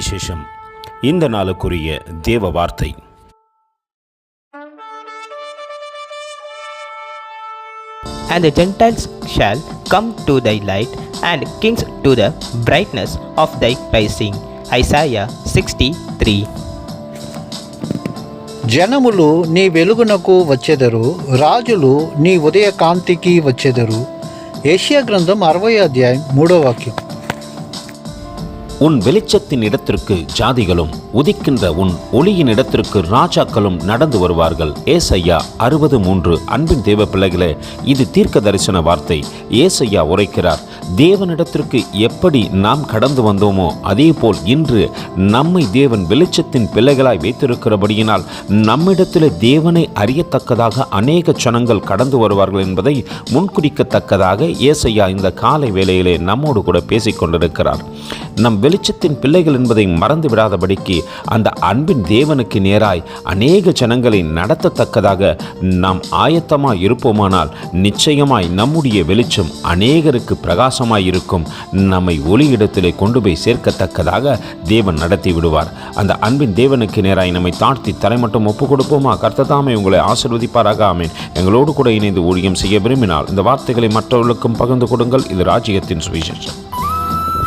சுவிசேஷம் இந்த நாளுக்குரிய தேவ வார்த்தை And the Gentiles shall come to thy light, and kings to the brightness of thy rising. Isaiah 63. జనములు నీ వెలుగునకు వచ్చెదరు రాజులు నీ ఉదయ కాంతికి వచ్చెదరు ఏషియా గ్రంథం అరవై అధ్యాయం మూడో వాక్యం உன் வெளிச்சத்தின் இடத்திற்கு ஜாதிகளும் உதிக்கின்ற உன் ஒளியின் இடத்திற்கு ராஜாக்களும் நடந்து வருவார்கள். ஏசையா அறுபது மூன்று அன்பின் தேவ பிள்ளைகளே இது தீர்க்க தரிசன வார்த்தை. ஏசையா உரைக்கிறார் தேவனிடத்திற்கு எப்படி நாம் கடந்து வந்தோமோ அதேபோல் இன்று நம்மை தேவன் வெளிச்சத்தின் பிள்ளைகளாய் வைத்திருக்கிறபடியினால் நம்மிடத்தில் தேவனை அறியத்தக்கதாக அநேக ஜனங்கள் கடந்து வருவார்கள் என்பதை முன்குறிக்கத்தக்கதாக ஏசையா இந்த காலை வேளையிலே நம்மோடு கூட பேசிக் கொண்டிருக்கிறார் நம் வெளிச்சத்தின் பிள்ளைகள் என்பதை மறந்து விடாதபடிக்கு அந்த அன்பின் தேவனுக்கு நேராய் அநேக ஜனங்களை நடத்தத்தக்கதாக நாம் ஆயத்தமாய் இருப்போமானால் நிச்சயமாய் நம்முடைய வெளிச்சம் அநேகருக்கு பிரகாசமாய் இருக்கும் நம்மை ஒளி இடத்திலே கொண்டு போய் சேர்க்கத்தக்கதாக தேவன் நடத்தி விடுவார். அந்த அன்பின் தேவனுக்கு நேராய் நம்மை தாழ்த்தி தரை மட்டும் ஒப்பு கொடுப்போமா? கர்த்ததாமே உங்களை ஆசிர்வதிப்பாராக ஆமேன். எங்களோடு கூட இணைந்து ஊழியம் செய்ய விரும்பினால் இந்த வார்த்தைகளை மற்றவர்களுக்கும் பகிர்ந்து கொடுங்கள். இது ராஜ்யத்தின் சுவிசேஷம்.